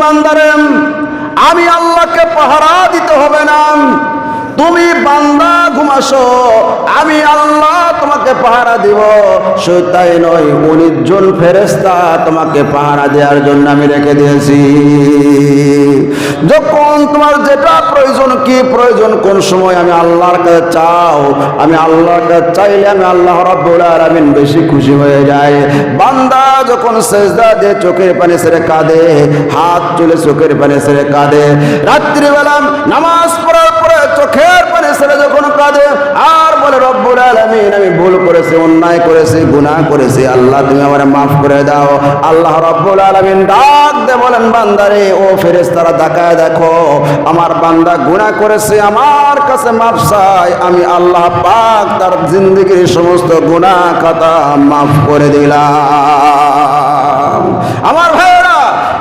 মান্দারে আমি আল্লাহকে পাহারা দিতে হবে না। তুমি বান্দা ঘুমাসো, আমি আল্লাহ তোমাকে পাহারা দিব। শুধু তাই নয় উনিশ জন ফেরেস্তা তোমাকে পাহারা দেওয়ার জন্য আমি রেখে দিয়েছি। যখন তোমার যেটা প্রয়োজন, কি প্রয়োজন, কোন সময় আমি আল্লাহর কাছে চাও, আমি আল্লাহর কাছে চাইলে আমি আল্লাহ রব্বুল বেশি খুশি হয়ে যায়। বান্দা যখন সেজদা দিয়ে, চোখের পানি ছেড়ে কাঁদে, হাত চলে চোখের পানি ছেড়ে কাঁদে। রাত্রিবেলা নামাজ পড়ার পরে চোখের পানি ছেড়ে যখন কাঁদে আর বলে, রব্বুল আলামিন, আমি ভুল করেছি, অন্যায় করেছি, গুনাহ করেছি। আল্লাহ, তুমি আমার মাফ করে দাও। আল্লাহ রব্বুল আলামিন ডাক দে বলেন, বান্দারে, ও ফেরেশতারা, তাকায় দেখো, আমার বান্দা গুনাহ করেছে, আমার কাছে মাফ চাই। আমি আল্লাহ পাক তার জিন্দগির সমস্ত গুনাহ খাতা মাফ করে দিলাম। আমার ভাইয়েরা,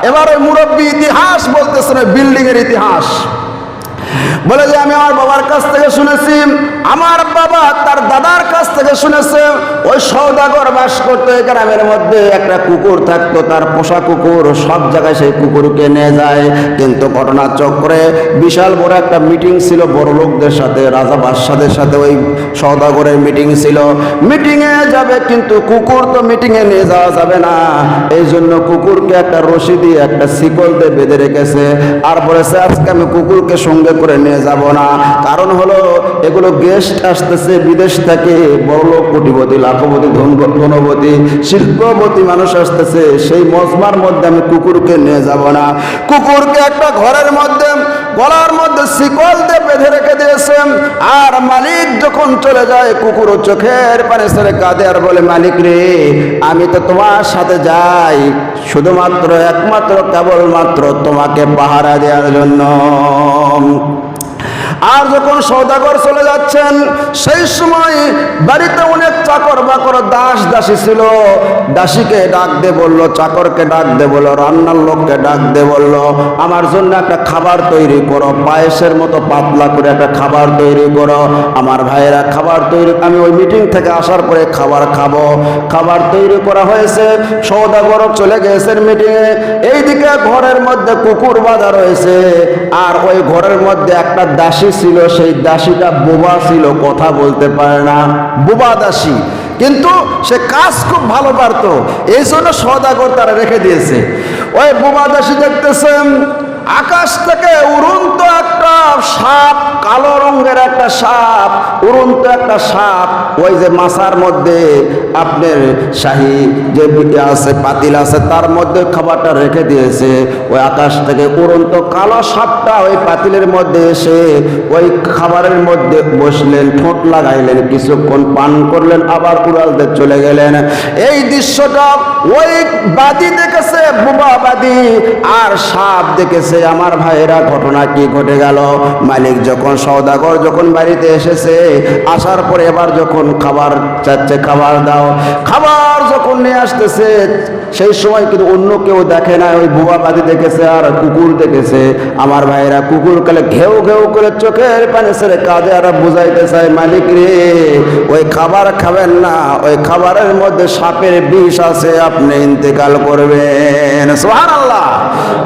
এবার মুরব্বী ইতিহাস বলতেছে না বিল্ডিং এর ইতিহাস। বলে যে, আমি আমার বাবার কাছ থেকে শুনেছি, আমার বাবা তার দাদার কাছ থেকে শুনেছে। ওই সৌদাগর বাস করতো গ্রামের মধ্যে। একটা কুকুর থাকতো, তার পোষা কুকুর। সব জায়গায় সেই কুকুরকে নিয়ে যায়। কিন্তু ঘটনা চক্রে বিশাল বড় একটা মিটিং ছিল বড় লোকদের সাথে, রাজা বাদশাদের সাথে। ওই সৌদাগরের মিটিং ছিল। মিটিংয়ে যাবে, কিন্তু কুকুর তো মিটিংয়ে নিয়ে যাওয়া যাবে না। এই জন্য কুকুরকে একটা রশি দিয়ে, একটা শিকল দিয়ে বেঁধে রেখেছে। আর বলেছে, আজকে আমি কুকুরকে সঙ্গে করে নিয়ে যাব না। কারণ হলো, এগুলো গেস্ট আসতেছে বিদেশ থেকে। বড় কোটিপতি, লাখপতি ধন- ধনপতি শিল্পপতি মানুষ আসতেছে। সেই মজমার মধ্যে আমি কুকুরকে নিয়ে যাব না। কুকুরকে একটা ঘরের মধ্যে, গলার মধ্যে শিকল দিয়ে বেঁধে রেখে দিয়েছেন। আর মালিক যখন চলে যায় কুকুর চোখের পানে ছেড়ে কাঁদে আর বলে, মালিক রে, আমি তো তোমার সাথে যাই। শুধুমাত্র, একমাত্র, কেবলমাত্র তোমাকে পাহারা দেওয়ার জন্য। Oh. আর যখন সৌদাগর চলে যাচ্ছেন, সেই সময় বাড়িতে অনেক চাকর বাকর দাস দাসী ছিল। দাসীকে ডাক দে বলল, চাকরকে ডাক দে বলল, রান্নার লোককে ডাক দে বলল, আমার জন্য একটা খাবার তৈরি করো, পায়েসের মতো পাতলা করে একটা খাবার তৈরি করো। আমার ভাইয়েরা খাবার তৈরি, আমি ওই মিটিং থেকে আসার পরে খাবার খাব। খাবার তৈরি করা হয়েছে সৌদাগর চলে গেছেন মিটিংয়ে এইদিকে ঘরের মধ্যে কুকুর বাঁধা রয়েছে, আর ওই ঘরের মধ্যে একটা দাসী ছিল, সেই দাসীটা বোবা ছিল, কথা বলতে পারে না। বোবা দাসী। কিন্তু সে কাজ খুব ভালো পারত। এই জন্য সদাগর তারা রেখে দিয়েছে। ওই বোবা দাসী দেখতেছেন আকাশ থেকে উড়ন্ত একটা সাপ, কালো রঙের একটা সাপ, উড়ন্ত একটা সাপ, ওই যে মাছার মধ্যে আপনার শাহী যে আছে, পাতিল আছে, তার মধ্যে খাবারটা রেখে দিয়েছে। ওই আকাশ থেকে উড়ন্ত কালো সাপটা ওই পাতিলের মধ্যে এসে ওই খাবারের মধ্যে বসলেন, ঠোঁট লাগাইলেন, কিছুক্ষণ পান করলেন, আবার উড়ালতে চলে গেলেন। এই দৃশ্যটা ওই বাদি দেখেছে বুবা বাদি, আর সাপ দেখেছে আমার ভাইয়েরা ঘটনা কি ঘটে গেল? মালিক যখন সৌদাগর যখন বাড়িতে এসেছে, আসার পরে এবার যখন খাবার চাচ্ছে, খাবার দাও। খাবার যখন নিয়ে আসতেছে, সেই সময় কিন্তু অন্য কেউ দেখে না, ওই বুবা বাদি দেখেছে আর কুকুর দেখেছে। আমার ভাইয়েরা কুকুর কালে ঘেউ ঘেউ করে চোখের পানি ছেড়ে কাঁদে আর বুঝাইতে চায়, মালিক রে, ওই খাবার খাবেন না, ওই খাবারের মধ্যে সাপের বিষ আছে, আপনি ইন্তেকাল করবেন। সোহান আল্লাহ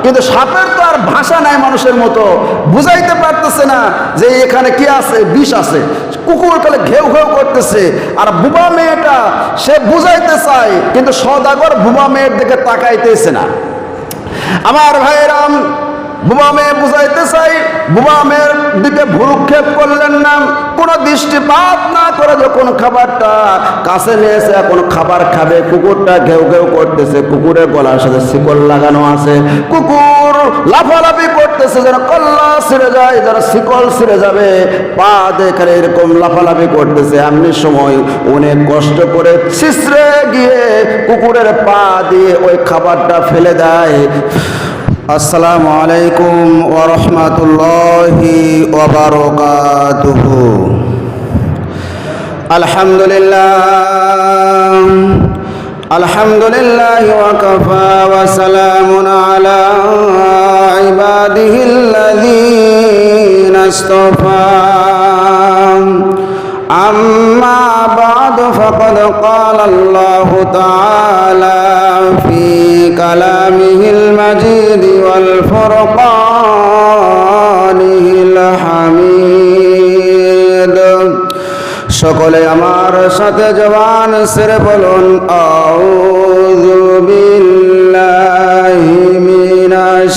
কিন্তু সাপের তো আর ভাষা নাই মানুষের মতো। বুঝাইতে পারতেছে না যে এখানে কি আছে, বিষ আছে। কুকুর কালে ঘেউ ঘেউ করতেছে। আর বুবা মেয়েটা, সে বুঝাইতে চায়, কিন্তু সদাগর বুবা মেয়ের দিকে তাকাইতেছে না। আমার ভাইরাম বুবা মেয়ে বুঝাইতে চাই বুবা মেয়ের দিকে ভুরুক্ষেপ করলেন না। কোনো দৃষ্টিপাত না করে যখন খাবারটা কাছে নিয়েছে এখন খাবার খাবে, কুকুরটা ঘেউ ঘেউ করতেছে, কুকুরের গলার সাথে শিকল লাগানো আছে। কুকুর লাফালাফি করতেছে যেন কল্লা ছিঁড়ে যায়, যেন শিকল ছিঁড়ে যাবে। পা দেখে এরকম লাফালাফি করতেছে। এমনি সময় অনেক কষ্ট করে শিশ্রে গিয়ে কুকুরের পা দিয়ে ওই খাবারটা ফেলে দেয়। আসসালামু আলাইকুম ওরহমতুল্লাহি ওবরকাতুহু আলহামদুলিল্লাহ আলহামদুলিল্লাহ ওয়াকাফা ওয়া সালামুন আলা ইবাদিহিল্লাযীনা ইসতাফা أما بعد فقد قال الله تعالى في كلامه المجيد والفرقانه الحميد সকলে আমার সাথে জবান সেরে বলুন আউযু বিল্লাহি মিনাশ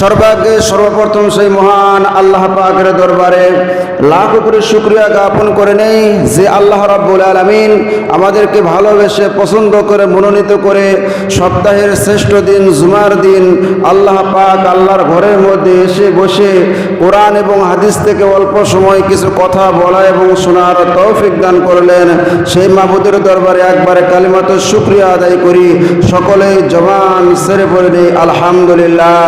সর্বাগ্রে সর্বপ্রথম সেই মহান আল্লাহ পাকের দরবারে লাখ করে শুক্রিয়া জ্ঞাপন করে নেই যে আল্লাহ রাব্বুল আলামিন আমাদেরকে ভালোবেসে পছন্দ করে, মনোনীত করে সপ্তাহের শ্রেষ্ঠ দিন জুমার দিন আল্লাহ পাক আল্লাহর ঘরের মধ্যে এসে বসে কোরআন এবং হাদিস থেকে অল্প সময় কিছু কথা বলা এবং শোনার তৌফিক দান করলেন। সেই মাহবুদের দরবারে একবারে কালিমাত শুক্রিয়া আদায় করি। সকলেই জবান সেরে পড়ে নেই, আলহামদুলিল্লাহ।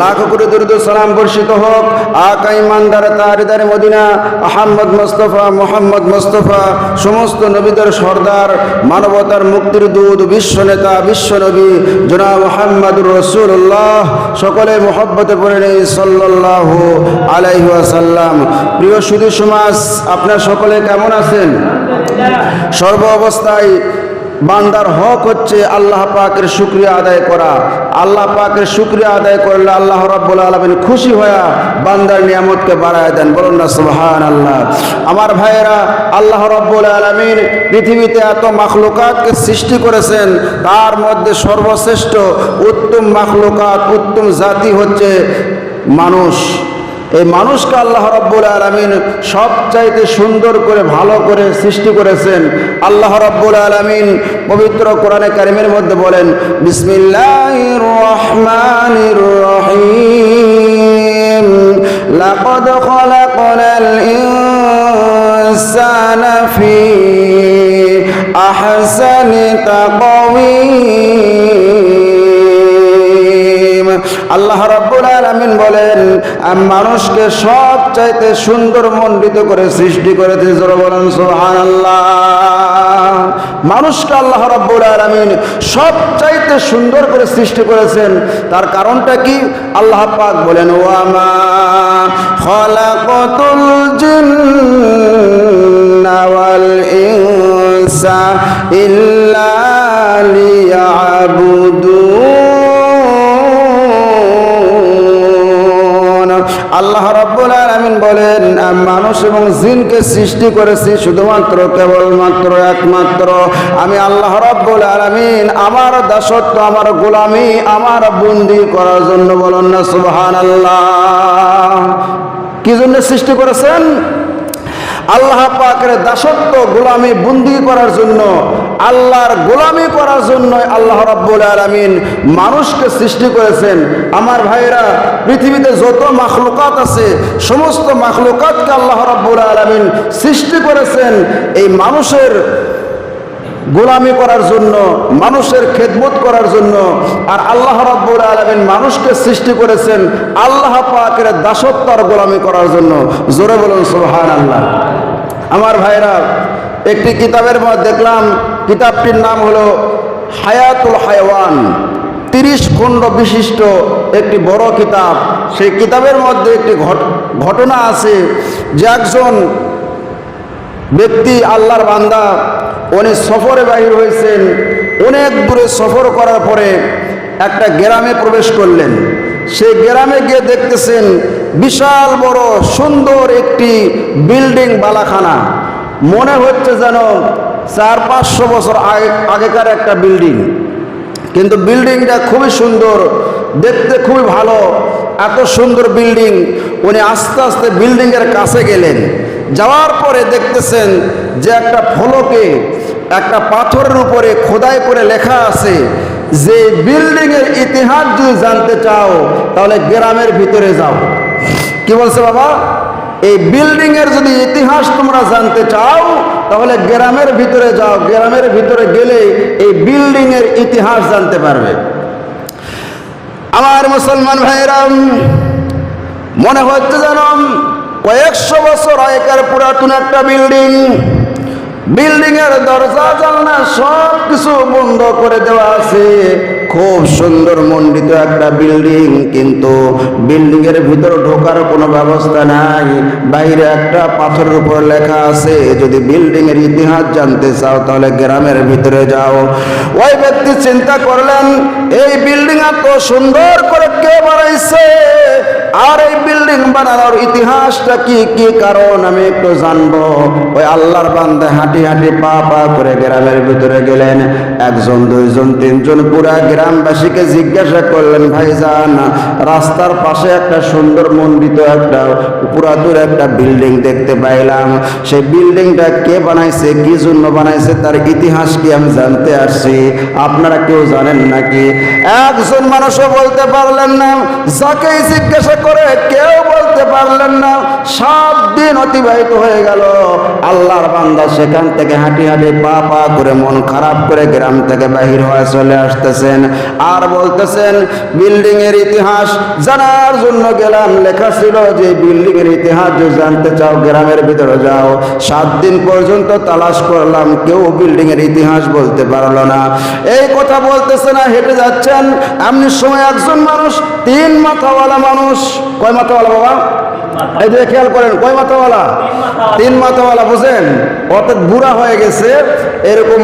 লাখ করে দরুদ সালাম বর্ষিত হোক। আকা ইমানদার তারিদার মদিনা, আহম্মদ মোস্তফা, মোহাম্মদ মোস্তফা, সমস্ত নবীদের সর্দার, মানবতার মুক্তির দূত, বিশ্ব নেতা, বিশ্ব নবী জনা মোহাম্মদুর রসুল্লাহ সকলে মোহব্বতে পড়ে নেই সাল্লাহ আলাইহি আসাল্লাম প্রিয় সুদী সমাজ, আপনার সকলে কেমন আছেন? সর্ব অবস্থায় বান্দার হক হচ্ছে আল্লাহ পাকের শুক্রিয়া আদায় করা। আল্লাহ পাকের শুক্রিয়া আদায় করলে আল্লাহ রাব্বুল আলমিন খুশি হয়ে বান্দার নিয়ামতকে বাড়ায় দেন। বলুন না সুবহান আল্লাহ আমার ভাইয়েরা, আল্লাহ রাব্বুল আলমিন পৃথিবীতে এত মাখলুকাতকে সৃষ্টি করেছেন, তার মধ্যে সর্বশ্রেষ্ঠ উত্তম মাখলুকাত, উত্তম জাতি হচ্ছে মানুষ। এই মানুষকে আল্লাহ রব্বুল আলমিন সবচাইতে সুন্দর করে, ভালো করে সৃষ্টি করেছেন। আল্লাহ রব্বুল আলমিন পবিত্র কোরআনে কারিমের মধ্যে বলেন বিসমিল্লাহ রহমানির রহিম। তাকওয়িম। আলামিন বলেন, আমি মানুষকে সব চাইতে সুন্দর মণ্ডিত করে সৃষ্টি জোরে বলেন, সুবহানাল্লাহ। মানুষকে আল্লাহ রাব্বুল আলামিন সব চাইতে সুন্দর করে সৃষ্টি করেছেন। তার কারণটা কি? আল্লাহ পাক বলেন ওয়ামা ইল্লা মানুষ এবং জিনকে সৃষ্টি করেছি শুধুমাত্র কেবলমাত্র একমাত্র। আমি আল্লাহ রব্বুল আলমিন আমার দাসত্ব, আমার গোলামি, আমার বন্দি করার জন্য বলুন না, সুবহানাল্লাহ। কি জন্য সৃষ্টি করেছেন? আল্লাহ পাকের দাসত্ব, গোলামি, বন্দি করার জন্য আল্লাহর গোলামি করার জন্য আল্লাহ রাব্বুল আলামিন মানুষকে সৃষ্টি করেছেন। আমার ভাইরা পৃথিবীতে যত মাখলুকাত আছে, সমস্ত মাখলুকাতকে আল্লাহ রাব্বুল আলামিন সৃষ্টি করেছেন। এই মানুষের গোলামি করার জন্য, মানুষের খেদমত করার জন্য আর আল্লাহ রাব্বুল আলামিন মানুষকে সৃষ্টি করেছেন আল্লাহ পাকের দাসত্ব আর গোলামি করার জন্য। জোরে বলুন, সুবহানাল্লাহ। আমার ভাইরা একটি কিতাবের মধ্যে দেখলাম কিতাবটির নাম হলো হায়াতুল হায়ওয়ান। তিরিশ খণ্ড বিশিষ্ট একটি বড় কিতাব। সেই কিতাবের মধ্যে একটি ঘট- ঘটনা আছে যে একজন ব্যক্তি আল্লাহর বান্দা, উনি সফরে বাহির হয়েছেন। অনেক দূরে সফর করার পরে একটা গ্রামে প্রবেশ করলেন। সেই গ্রামে গিয়ে দেখতেছেন বিশাল বড় সুন্দর একটি বিল্ডিং বালাখানা। মনে হচ্ছে যেন চার, পাঁচশো বছর আগে, আগেকার একটা বিল্ডিং কিন্তু বিল্ডিংটা খুবই সুন্দর, দেখতে খুবই ভালো, এত সুন্দর বিল্ডিং উনি আস্তে আস্তে বিল্ডিংয়ের কাছে গেলেন। যাওয়ার পরে দেখতেছেন যে একটা ফলকে একটা পাথরের উপরে খোদাই করে লেখা আছে, যে বিল্ডিংয়ের ইতিহাস যদি জানতে চাও, তাহলে গ্রামের ভিতরে যাও। কি বলছে বাবা? এই বিল্ডিংয়ের যদি ইতিহাস তোমরা জানতে চাও তাহলে গ্রামের ভিতরে যাও, গ্রামের ভিতরে গেলে এই বিল্ডিং এর ইতিহাস জানতে পারবে। আমার মুসলমান ভাইরাম মনে হচ্ছে যেন কয়েকশো বছর আগেকার পুরাতন একটা বিল্ডিং বিল্ডিং এর দরজা, জানলা সব কিছু বন্ধ করে দেওয়া আছে। খুব সুন্দর মন্ডিত একটা বিল্ডিং কিন্তু বিল্ডিং এর ভিতরে ঢোকার কোনো ব্যবস্থা নাই। বাইরে একটা পাথরের উপর লেখা আছে, যদি বিল্ডিং এর ইতিহাস জানতে চাও, তাহলে গ্রামের ভিতরে যাও। ওই ব্যক্তি চিন্তা করলেন, এই বিল্ডিং এত সুন্দর করে কে বানাইছে? আর এই বিল্ডিং বানানোর ইতিহাসটা কি? কি কারণ? আমি একটু জানব। ওই আল্লাহর বান্দে হাঁটি হাঁটি পা পা করে গ্রামের ভিতরে গেলেন। একজন, দুইজন, তিনজন পুরা গ্রামবাসীকে জিজ্ঞাসা করলেন, ভাইজান, রাস্তার পাশে একটা সুন্দর মন্ডিত একটা পুরাতন একটা বিল্ডিং দেখতে পাইলাম। সেই বিল্ডিংটা কে বানাইছে? কি জন্য বানাইছে? তার ইতিহাস কি আমি জানতে আসছি। আপনারা কেউ জানেন নাকি? একজন মানুষও বলতে পারলেন না। যাকেই জিজ্ঞাসা করে কেউ বলতে পারলেন না সাত দিন অতিবাহিত হয়ে গেল। আল্লাহর বান্দা সেখান থেকে হাঁটি হাঁটি পা পা করে মন খারাপ করে গ্রাম থেকে বাহির হয়ে চলে আসতেছেন। আর বলতেছেন বিল্ডিং এর ইতিহাস জানার জন্য গেলাম। লেখা ছিল যে বিল্ডিং এর ইতিহাস যদি জানতে চাও, গ্রামের ভিতরে যাও। সাত দিন পর্যন্ত তালাশ করলাম, কেউ বিল্ডিং এর ইতিহাস বলতে পারল না। এই কথা বলতেছে না, হেঁটে যাচ্ছেন। এমনি সময় একজন মানুষ, তিন মাথাওয়ালা মানুষ কয় মাথাওয়ালা বাবা? এই যে খেয়াল করেন কয় মাথাওয়ালা তিন মাথাওয়ালা বুঝেন? অর্থাৎ বুড়া হয়ে গেছে, এরকম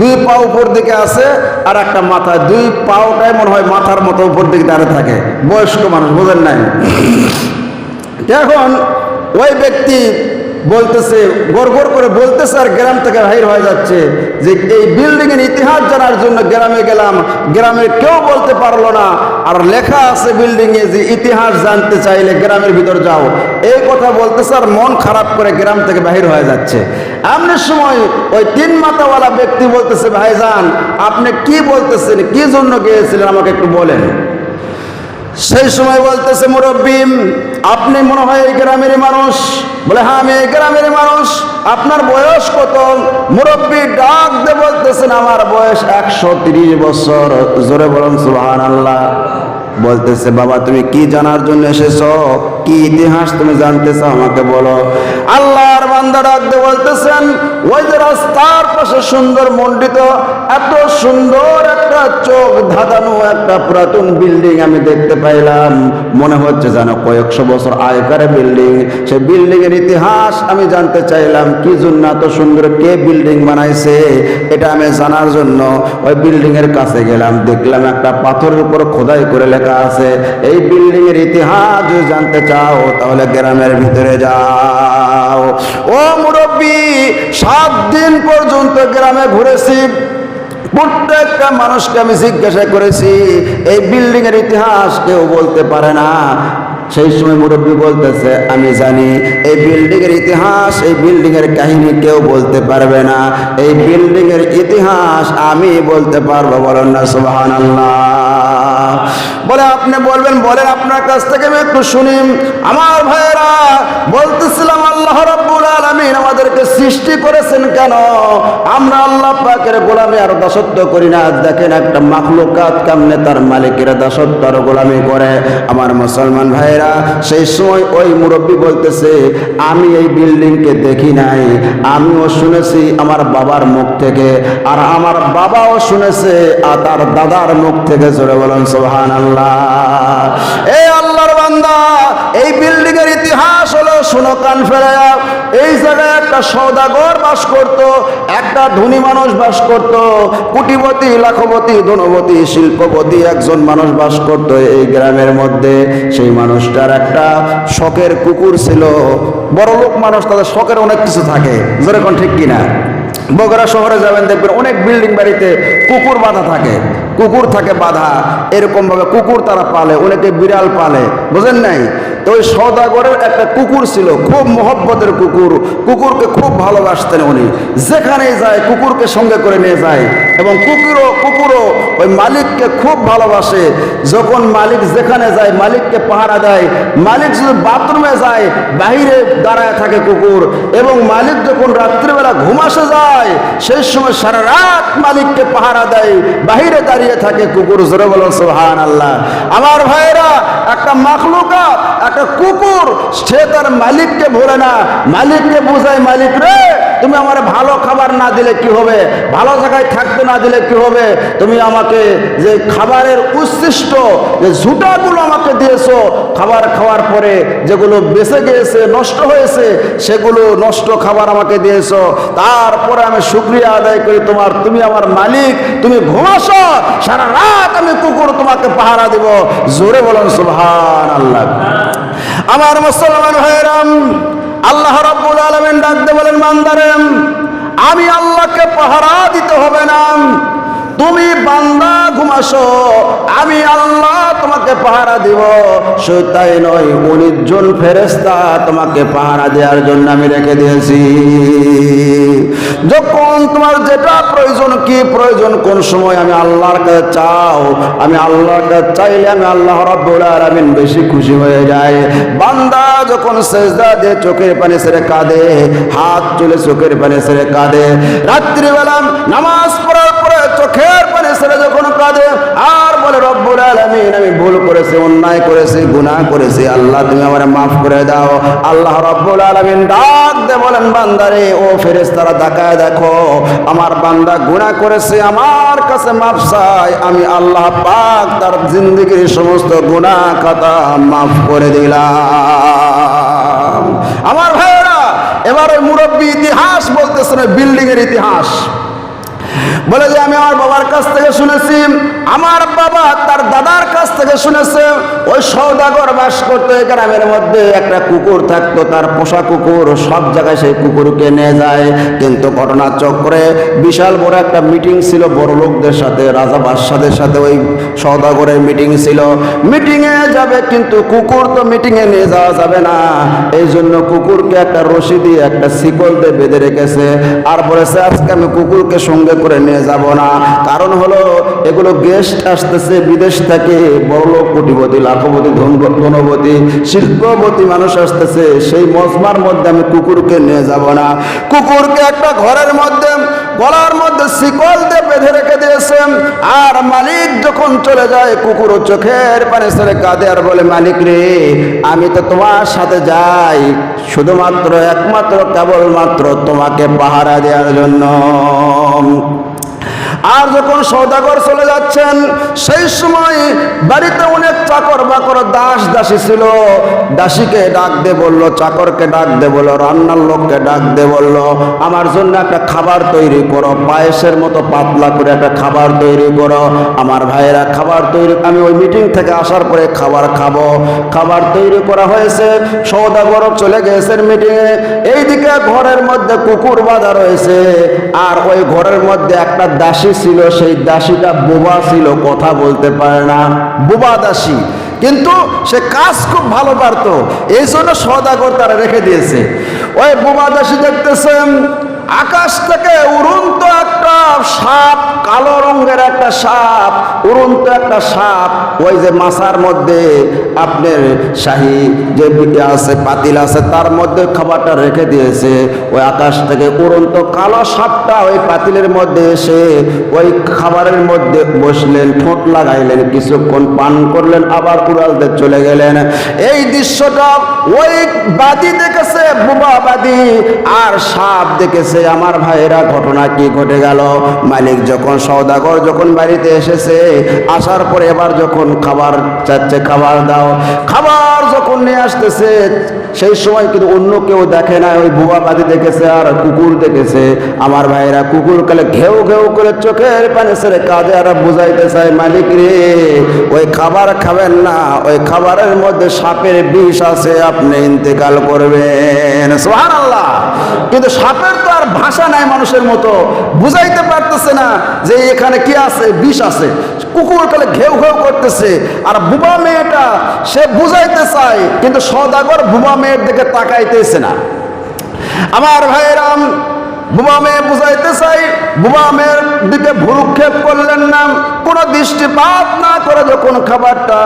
দুই পা উপর দিকে আছে আর একটা মাথা। দুই পাওটাই মনে হয় মাথার মতো উপর দিকে দাঁড়িয়ে থাকে। বয়স্ক মানুষ, বুঝেন নাই? এখন ওই ব্যক্তি বলতেছে গড় করে বলতেছে আর গ্রাম থেকে বাহির হয়ে যাচ্ছে যে এই বিল্ডিং এর ইতিহাস জানার জন্য গ্রামে গেলাম। গ্রামের কেউ বলতে পারল না। আর লেখা আছে বিল্ডিং এ যে ইতিহাস জানতে চাইলে গ্রামের ভিতর যাও। এই কথা বলতেছে আর মন খারাপ করে গ্রাম থেকে বাহির হয়ে যাচ্ছে। এমনি সময় ওই তিন মাথাওয়ালা ব্যক্তি বলতেছে, ভাইজান, আপনি কি বলতেছেন? কি জন্য গিয়েছিলেন? আমাকে একটু বলেন। সেই সময় বলতেছে মুরব্বী, আপনি মনে হয় এই গ্রামের মানুষ। বলে হ্যাঁ আমি এই গ্রামের মানুষ। আপনার বয়স কত? মুরব্বী ডাক দিয়ে বলতেছেন, আমার বয়স একশো বছর। জোরে বলুন সুহান আল্লাহ বলতেছে, বাবা, তুমি কি জানার জন্য এসেছ? কি ইতিহাস তুমি জানতে চাও আমাকে বলো? আল্লাহর বান্দা ডাক দিয়ে বলতেছেন ওই যে রাস্তার পাশে সুন্দর মণ্ডিত, এত সুন্দর একটা চোখ ধাঁধানো একটা পুরাতন বিল্ডিং আমি দেখতে পাইলাম। মনে হচ্ছে যেন কয়েকশো বছর আগেকার বিল্ডিং। সেই বিল্ডিং এর ইতিহাস আমি জানতে চাইলাম, কি জন্য এত সুন্দর, কে বিল্ডিং বানাইছে, এটা আমি জানার জন্য ওই বিল্ডিং এর কাছে গেলাম। দেখলাম একটা পাথরের উপর খোদাই করে লেখা আছে, এই বিল্ডিং এর ইতিহাস জানতে জানতে চাও তাহলে গ্রামের ভিতরে যাও। ও মুরব্বী, সাত দিন পর্যন্ত গ্রামে ঘুরেছি। প্রত্যেকটা মানুষকে আমি জিজ্ঞাসা করেছি, এই বিল্ডিং এর ইতিহাস কেউ বলতে পারে না। সেই সময় মুরব্বী বলতেছে, আমি জানি, এই বিল্ডিং এর ইতিহাস, এই বিল্ডিং এর কাহিনী কেউ বলতে পারবে না। এই বিল্ডিং এর ইতিহাস আমি বলতে পারব, বলেন না সুবহান বলে আপনি বলবেন, বলেন আপনার কাছ থেকে আমি একটু শুনি। আমার ভাইয়েরা, বলতেছিলাম, আল্লাহ রাব্বুল আলামিন আমাদেরকে সৃষ্টি করেছেন কেন? আমরা আল্লাহ পাকের গোলামি আর দাসত্ব করি না। দেখেন একটা মাখলুকাত কামনে তার মালিকের দাসত্ব আর গোলামি করে। আমার মুসলমান ভাইরা সেই সময় ওই মুরব্বী বলতেছে, আমি এই বিল্ডিংকে দেখি নাই। আমিও শুনেছি আমার বাবার মুখ থেকে। আর আমার বাবাও শুনেছে আর তার দাদার মুখ থেকে জোরে বলেন সোহান আল্লাহ এই আল্লাহর বান্দা, এই বিল্ডিং এর ইতিহাস হলো, শুনো কান ফেরায়া। এই জায়গায় একটা সৌদাগর বাস করত, একটা ধনী মানুষ বাস করত, কোটিপতি, লাখপতি ধনবতী শিল্পপতি একজন মানুষ বাস করত এই গ্রামের মধ্যে। সেই মানুষটার একটা শখের কুকুর ছিল। বড় লোক মানুষ, তাদের শখের অনেক কিছু থাকে। যেরকম ঠিক কিনা? বগুড়া শহরে যাবেন, দেখবেন অনেক বিল্ডিং বাড়িতে কুকুর বাঁধা থাকে। কুকুর থাকে বাঁধা এরকম ভাবে কুকুর তারা পালে, অনেকে বিড়াল পালে, বুঝেন নাই? তো ওই সৌদাগরের একটা কুকুর ছিল, খুব মহব্বতের কুকুর, কুকুরকে খুব ভালোবাসতেন উনি। যেখানে যায়, কুকুরকে সঙ্গে করে নিয়ে যায়, এবং কুকুরও কুকুরও ওই মালিককে খুব ভালোবাসে। যখন মালিক যেখানে যায়, মালিককে পাহারা দেয়, মালিক যদি বাথরুমে যায়, বাহিরে দাঁড়ায় থাকে কুকুর, এবং মালিক যখন রাত্রিবেলা ঘুমাসে যায়, সেই সময় সারা রাত মালিককে পাহারা দেয়, বাহিরে দাঁড়িয়ে থাকে কুকুর জোরে বলেন সোহান আল্লাহ আমার ভাইরা একটা মাখলুকা একটা কুকুর, সে তার মালিককে ভোলে না। মালিককে বোঝায়, মালিক রে তুমি আমার ভালো খাবার না দিলে কি হবে? ভালো জায়গায় থাকতে না দিলে কি হবে? তুমি আমাকে যে খাবারের উচ্ছিষ্ট যে ঝুটাগুলো আমাকে দিয়েছ, খাবার খাওয়ার পরে যেগুলো বেঁচে গিয়েছে, নষ্ট হয়েছে, সেগুলো নষ্ট খাবার আমাকে দিয়েছ। তারপরে আমি শুক্রিয়া আদায় করি তোমার, তুমি আমার মালিক, তুমি ঘুমাস, সারা রাত আমি কুকুর তোমাকে পাহারা দিব। জোরে বলেন সুবহান আল্লাহ আমার মুসলমান ভাইরাম আল্লাহ রাব্বুল আলমেন ডাকতে বলেন মান্দারেন আমি আল্লাহকে পাহারা দিতে হবে না। তুমি বান্দা ঘুমাসো, আমি আল্লাহ তোমাকে পাহারা দিব। শুধু তাই নয় উনিশ জন ফেরেস্তা তোমাকে পাহারা দেওয়ার জন্য আমি রেখে দিয়েছি। যখন তোমার যেটা প্রয়োজন, কি প্রয়োজন, কোন সময় আমি আল্লাহর কাছে চাও, আমি আল্লাহর কাছে চাইলে আমি আল্লাহ রাব্বুল আলামিন বেশি খুশি হয়ে যায় বান্দা যখন সেজদা দিয়ে, চোখের পানি ছেড়ে কাঁদে, হাত চলে চোখের পানি ছেড়ে কাঁদে। রাত্রিবেলা নামাজ পড়ার পরে চোখের পানি ছেড়ে যখন কাঁদে, আর বলে, রব্বুল আলামিন, আমি ভুল করেছি, অন্যায় করেছি, গুনাহ করেছি, আল্লাহ তুমি আমার মাফ করে দাও। আল্লাহ রব্বুল আলামিন ডাক দে বলেন, বান্দারে, ও ফেরেশতারা, তাকায় দেখো, আমার বান্দা গুনাহ করেছে, আমার কাছে মাফ চাই, আমি আল্লাহ পাক তার জিন্দগির সমস্ত গুনাহ খাতা মাফ করে দিলাম। আমার ভাইয়েরা, এবার ওই মুরব্বী ইতিহাস বলতেছেন বিল্ডিং এর ইতিহাস। বলে যে, আমি আমার বাবার কাছ থেকে শুনেছি, আমার বাবা তার দাদার কাছ থেকে শুনেছে। ওই সৌদাগর বাস করতো এই গ্রামের মধ্যে। একটা কুকুর থাকতো, তার পোষা কুকুর। সব জায়গায় সেই কুকুরকে নিয়ে যায়। কিন্তু ঘটনা চক্রে বিশাল বড় একটা মিটিং ছিল বড় লোকদের সাথে, রাজা বাদশাদের সাথে। ওই সৌদাগরের মিটিং ছিল। মিটিংয়ে যাবে, কিন্তু কুকুর তো মিটিংয়ে নিয়ে যাওয়া যাবে না। এই জন্য কুকুরকে একটা রশি দিয়ে, একটা শিকল দিয়ে বেঁধে রেখেছে। আর বলেছে, আজকে আমি কুকুরকে সঙ্গে করে নিয়ে যাব না। কারণ হলো, এগুলো গেস্ট আসতেছে বিদেশ থেকে। বড় কোটিপতি, লাখপতি, ধন- ধনপতি, শিল্পপতি মানুষ আসতেছে। সেই মজমার মধ্যে আমি কুকুরকে নিয়ে যাব না। কুকুরকে একটা ঘরের মধ্যে, গলার শিকল দিয়ে বেঁধে রেখে দিয়েছেন। আর মালিক যখন চলে যায়, কুকুর চোখের পানে সেরে কাঁদে আর বলে, মালিক রে, আমি তো তোমার সাথে যাই। শুধুমাত্র একমাত্র কেবলমাত্র তোমাকে পাহারা দেওয়ার জন্য। আর যখন সৌদাগর চলে যাচ্ছেন, সেই সময় বাড়িতে অনেক চাকর বাকর দাস দাসী ছিল। দাসীকে ডাক দে বলল, চাকরকে ডাক দে বলল, রান্নার লোককে ডাক দে বলল, আমার জন্য একটা খাবার তৈরি করো, পায়েসের মতো পাতলা করে একটা খাবার তৈরি করো। আমার ভাইয়েরা খাবার তৈরি, আমি ওই মিটিং থেকে আসার পরে খাবার খাব। খাবার তৈরি করা হয়েছে সৌদাগর চলে গেছেন মিটিংয়ে। এইদিকে ঘরের মধ্যে কুকুর বাঁধা রয়েছে, আর ওই ঘরের মধ্যে একটা দাসী ছিল, সেই দাসীটা বোবা ছিল, কথা বলতে পারে না। বোবা দাসী। কিন্তু সে কাজ খুব ভালো পারতো। এই জন্য সদাগর তারা রেখে দিয়েছে। ওই বোবা দাসী দেখতেছেন আকাশ থেকে উড়ন্ত একটা সাপ, কালো রঙের একটা সাপ, উড়ন্ত একটা সাপ, ওই যে মাছার মধ্যে আপনার শাহী যে আছে, পাতিল আছে, তার মধ্যে খাবারটা রেখে দিয়েছে। ওই আকাশ থেকে উড়ন্ত কালো সাপটা ওই পাতিলের মধ্যে এসে ওই খাবারের মধ্যে বসলেন, ঠোঁট লাগাইলেন, কিছুক্ষণ পান করলেন, আবার উড়ালতে চলে গেলেন। এই দৃশ্যটা ওই বাদি দেখেছে, বুবা বাদি, আর সাপ দেখেছে আমার ভাইয়েরা, ঘটনা কি ঘটে গেল? মালিক যখন সৌদাগর যখন বাড়িতে এসেছে, আসার পরে এবার যখন খাবার চাচ্ছে, খাবার দাও। খাবার যখন নিয়ে আসতেছে, সেই সময় কিন্তু অন্য কেউ দেখে না ওই বুবাবাদি দেখেছে আর কুকুর দেখেছে। আমার ভাইরা কুকুর কালে ঘেউ ঘেউ করে চোখের পানি ছেড়ে কাজে আর বুঝাইতে চায়, মালিক রে, ওই খাবার খাবেন না। ওই খাবারের মধ্যে সাপের বিষ আছে, আপনি ইন্তেকাল করবেন। সোহান আল্লাহ কিন্তু সাপের তো আর ভাষা নাই মানুষের মতো। বুঝাইতে পারতেছে না যে এখানে কি আছে, বিষ আছে। কুকুর কালে ঘেউ ঘেউ করতেছে। আর বুবা মেয়েটা, সে বুঝাইতে চায়, কিন্তু সদাগর বুবা মেয়ের দিকে তাকাইতেছে না। আমার ভাইরাম, বুবা মেয়ে বুঝাইতে চাই বুবা মেয়ের দিকে ভুরুক্ষেপ করলেন না। কোনো দৃষ্টিপাত না করে যখন খাবারটা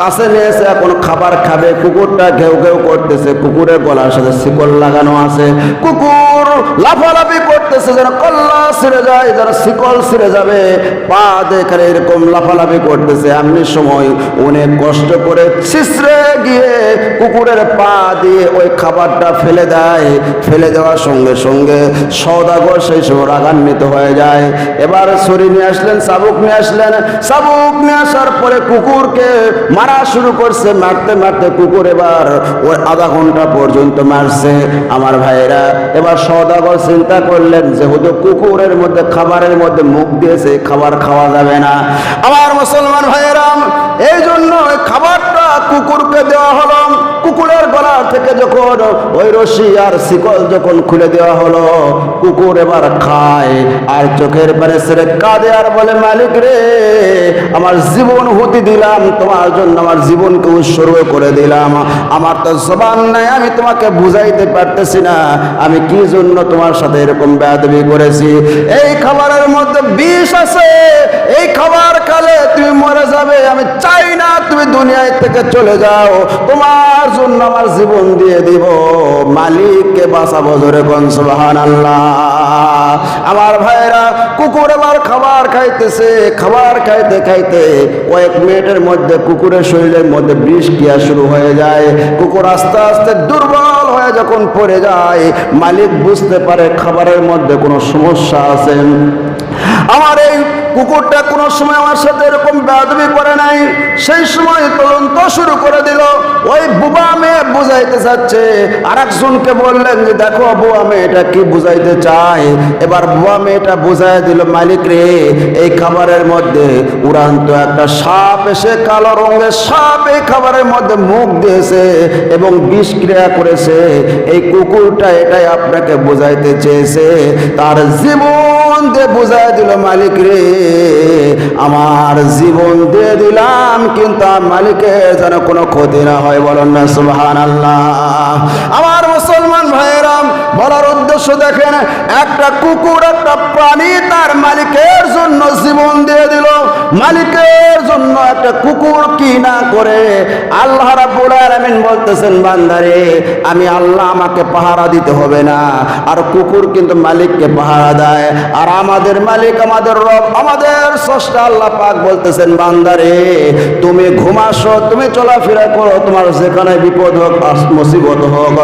কাছে নিয়েছে, এখন খাবার খাবে, কুকুরটা ঘেউ ঘেউ করতেছে। কুকুরের গলার সাথে শিকল লাগানো আছে। কুকুর লাফালাফি করতেছে যেন কল্লা ছিঁড়ে যায়, যেন শিকল ছিঁড়ে যাবে। পা দেখে এরকম লাফালাফি করতেছে। এমনি সময় অনেক কষ্ট করে ছিসড়ে গিয়ে কুকুরের পা দিয়ে ওই খাবারটা ফেলে দেয়। ফেলে দেওয়ার সঙ্গে সঙ্গে সৌদাগর সেই সময় রাগান্বিত হয়ে যায়। এবার ছুরি নিয়ে আসলেন, চাবুক নিয়ে আসলেন। চাবুক নিয়ে আসার পরে কুকুরকে মারা শুরু করছে। মারতে মারতে কুকুর এবার ওই আধা ঘণ্টা পর্যন্ত মারছে। আমার ভাইয়েরা, এবার সৌদাগর চিন্তা করলেন, যেহেতু কুকুরের মধ্যে, খাবারের মধ্যে মুখ দিয়েছে, খাবার খাওয়া যাবে না। আমার মুসলমান ভাইয়েরাম এই জন্য খাবারটা কুকুরকে দেওয়া হলো। কুকুরের গলা থেকে যখন ওই রশি আর শিকল যখন খুলে দেওয়া হলো, কুকুর এবার খায় আর চোখের পারে সেরে কাঁদে আর বলে, মালিক রে, আমার জীবন হুতি দিলাম, তোমার জন্য আমার জীবনকে উৎসর্গ করে দিলাম। আমার তো জবান নাই, আমি তোমাকে বুঝাইতে পারতেছি না, আমি কি জন্য তোমার সাথে এরকম বেয়াদবি করেছি? এই খাবারের মধ্যে বিষ আছে, এই খাবার খালে তুমি মরে যাবে, আমি চাই না তুমি দুনিয়ায় থেকে চলে যাও। তোমার জন্য আমার জীবন দিয়ে দিব। মালিককে বাঁচাবো জোরে কনসবাহান আল্লাহ আমার ভাইরা কুকুর এবার খাবার খাইতেছে, খাবার খাইতে খাইতে কয়েক মিনিটের মধ্যে কুকুরের শরীরের মধ্যে বিষ শুরু হয়ে যায়। কুকুর আস্তে আস্তে দুর্বল হয়ে যখন পড়ে যায়, মালিক বুঝতে পারে খাবারের মধ্যে কোনো সমস্যা আছে। আমার এই কুকুরটা কোনো সময় আমার সাথে এরকম বেদবি করে নাই, সেই সময় তদন্ত শুরু করে দিল। ওই বুবা মেয়ে বুঝাইতে চাচ্ছে আর একজনকে বললেন যে, দেখো বুয়া মেয়েটা কি বুঝাইতে চায়? এবার বুয়া মেয়েটা বুঝাই দিল, মালিক রে, এই খাবারের মধ্যে উড়ান্ত একটা সাপ এসে কালো রঙের সাপ এই খাবারের মধ্যে মুখ দিয়েছে এবং বিষ ক্রিয়া করেছে। এই কুকুরটা এটাই আপনাকে বুঝাইতে চেয়েছে। তার জীবন দিয়ে বুঝাই দিল মালিক রে। আমার জীবন দিয়ে দিলাম, কিন্তু মালিকের যেন কোনো ক্ষতি না হয়, বলেন না সুলহান আল্লাহ আমার মুসলমান ভাইয়েরাম বলার উদ্দেশ্য দেখেন, একটা কুকুর, একটা প্রাণী তার মালিকের জন্য জীবন দিয়ে দিল। মালিকের জন্য একটা কুকুর কি না করে আল্লাহ রাব্বুল আলামিন বলতেছেন, বান্দারে, আমি আল্লাহ আমাকে পাহারা দিতে হবে না। আর কুকুর কিন্তু মালিককে পাহারা দেয়। আর আমাদের মালিক, আমাদের রব, আমাদের স্রষ্টা আল্লাহ পাক বলতেছেন, বান্দারে, তুমি ঘুমাসো, তুমি চলাফেরা করো, তোমার যেখানে বিপদ হোক মুসিবত হোক,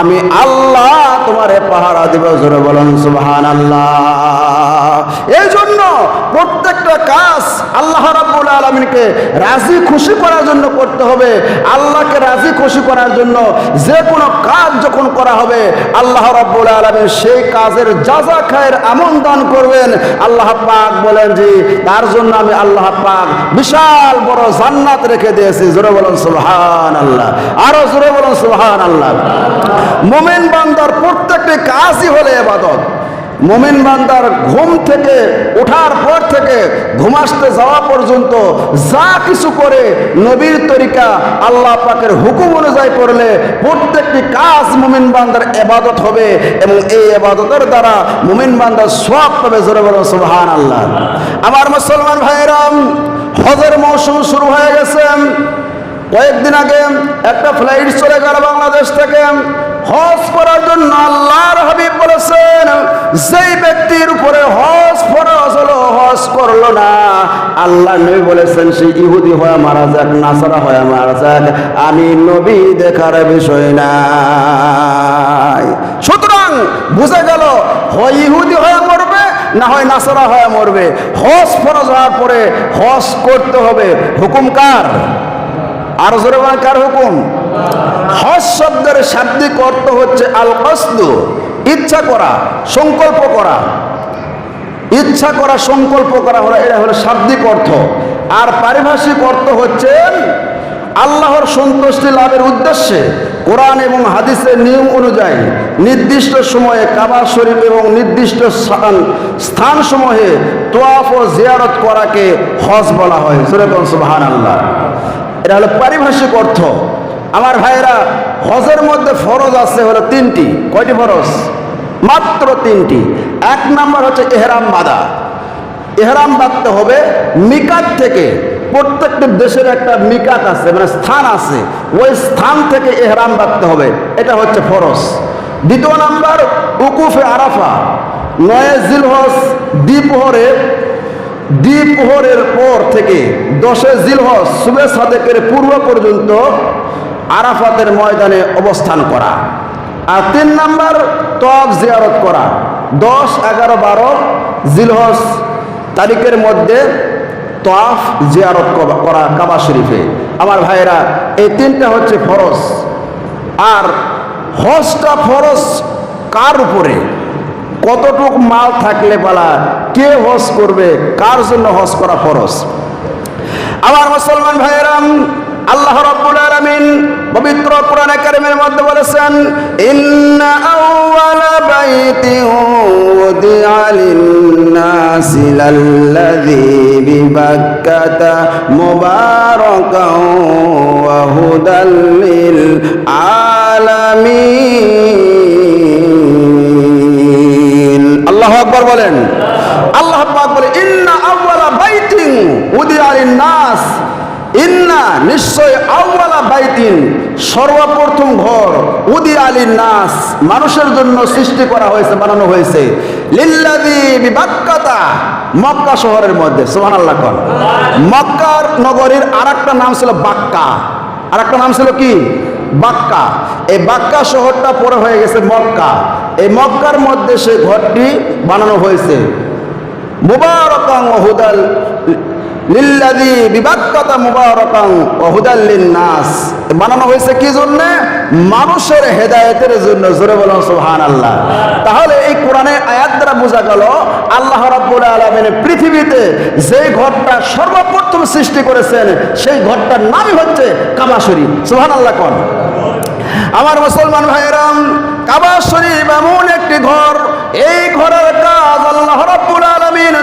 আমি আল্লাহ তোমারে পাহারা দিব, জোরে বলেন সুবহান আল্লাহ এই জন্য প্রত্যেকটা কাজ আল্লাহ রাব্বুল আলমিনকে রাজি খুশি করার জন্য করতে হবে। আল্লাহকে রাজি খুশি করার জন্য যে কোনো কাজ যখন করা হবে, আল্লাহ রাব্বুল আলমিন সেই কাজের যাজা খায়ের আমন দান করবেন। আল্লাহ পাক বলেন যে তার জন্য আমি আল্লাহ পাক বিশাল বড় জান্নাত রেখে দিয়েছি। জোরে বলুন সুবহান আল্লাহ আরও জোরে বলুন সুবহান আল্লাহ মোমেন বান্দার প্রত্যেকটি কাজই হলে এবাদত। মোমেন বান্দার ঘুম থেকে ওঠার পর থেকে ঘুমাসতে যাওয়া পর্যন্ত যা কিছু করে নবীর তরিকা আল্লাহ পাকের হুকুম অনুযায়ী করলে প্রত্যেকটি কাজ মোমিন বান্দার এবাদত হবে এবং এই এবাদতের দ্বারা মোমিন বান্দার সব পাবে জোরে বলো সুবহান আল্লাহ আমার মুসলমান ভাইরাম হজের মৌসুম শুরু হয়ে গেছে। কয়েকদিন আগে একটা ফ্লাইট চলে গেল বাংলাদেশ থেকে। হজ করার জন্য আল্লাহর হাবিব বলেছেন, যেই ব্যক্তির উপরে হজ ফরজ হলো, হজ করল না। আল্লাহ নবী বলেছেন সে ইহুদি হয়ে মারা যাক, নাসারা হয়ে মারা যাক, আমি নবী দেখার বিষয় নাই। সুতরাং বুঝে গেল, হয় ইহুদি হয়ে মরবে, না হয় নাসারা হয়ে মরবে। হজ ফরজ হওয়ার পরে হজ করতে হবে। হুকুম কার? আর জোরে কার হুকুম? হজ শব্দের শাব্দিক অর্থ হচ্ছে আল কসদু, ইচ্ছা করা, সংকল্প করা। ইচ্ছা করা, সংকল্প করা হলো, এটা হলো শাব্দিক অর্থ। আর পারিভাষিক অর্থ হচ্ছে আল্লাহর সন্তুষ্টি লাভের উদ্দেশ্যে কোরআন এবং হাদিসের নিয়ম অনুযায়ী নির্দিষ্ট সময়ে কাবা শরীফ এবং নির্দিষ্ট স্থান স্থান সমূহে তোয়াফ ও জিয়ারত করাকে হজ বলা হয়। সুবাহান আল্লাহ এটা হলো পারিভাষিক অর্থ। আমার ভাইয়েরা, হজের মধ্যে ফরজ আছে হলো তিনটি। কয়টি ফরজ? মাত্র তিনটি। এক নাম্বার হচ্ছে এহরাম বাঁধা। এহরাম বাঁধতে হবে মিকাত থেকে। প্রত্যেকটি দেশের একটা মিকাত আছে মানে স্থান আছে। ওই স্থান থেকে এহরাম বাঁধতে হবে। এটা হচ্ছে ফরজ। দ্বিতীয় নাম্বার, উকুফে আরাফা। নয় জিলহজ দ্বীপহরে, দ্বীপহরের পর থেকে দশে জিলহস সুবে সাদেকের পূর্ব পর্যন্ত আরাফাতের ময়দানে অবস্থান করা। আর তিন নাম্বার তফ জিয়ারত করা। দশ, এগারো, বারো জিলহস তারিখের মধ্যে তফ জিয়ারত করা- কাবা শরীফে। আমার ভাইয়েরা, এই তিনটা হচ্ছে ফরজ। আর হজটা ফরজ কার উপরে? কতটুক মাল থাকলে বলা কে হজ করবে, কার জন্য হজ করা ফরজ? আমার মুসলমান ভাইয়েরাম আল্লাহ রাব্বুল আলামিন পবিত্র কোরআনে কারীমের মধ্যে বলেছেন, ইন্না আউওয়ালা বাইতিন উদিআ লিন-নাসি লাল্লাযী বিবাক্কাতা মুবারাকান ওয়া হুদাল লিল আলামিন আল্লাহু আকবার বলেন। আল্লাহ পাক বলে, ইন্না আউওয়ালা বাইতিন উদিআ লিন-নাস ইন্না নিশ্চয় আউ্বালা বাইতিন সর্বপ্রথম ঘর উদি আলীর নাস, মানুষের জন্য সৃষ্টি করা হয়েছে, বানানো হয়েছে। লিল্লাদি বিবাক্কাতা, মক্কা শহরের মধ্যে সোহান আল্লাহ কর মক্কার নগরীর আর নাম ছিল বাক্কা। আর নাম ছিল কি? বাক্কা। এই বাক্কা শহরটা পরে হয়ে গেছে মক্কা। এই মক্কার মধ্যে সেই ঘরটি বানানো হয়েছে। মুবারকাং হুদাল লিল্লাদি লিন্নাস। বানানো হয়েছে কি জন্য? মানুষের হেদায়েতের জন্য, জোরে বলুন তাহলে এই আয়াত দ্বারা বোঝা গেল, আল্লাহ রাব্বুল আলামিন পৃথিবীতে যে ঘরটা সর্বপ্রথম সৃষ্টি করেছেন, সেই ঘরটার নামই হচ্ছে কাবা শরীফ। সুবহানাল্লাহ কোন। আমার মুসলমান ভাইরাম কাবা শরীফ এমন একটি ঘর, এই ঘরের কাজ আল্লাহ রাব্বুল আলামিন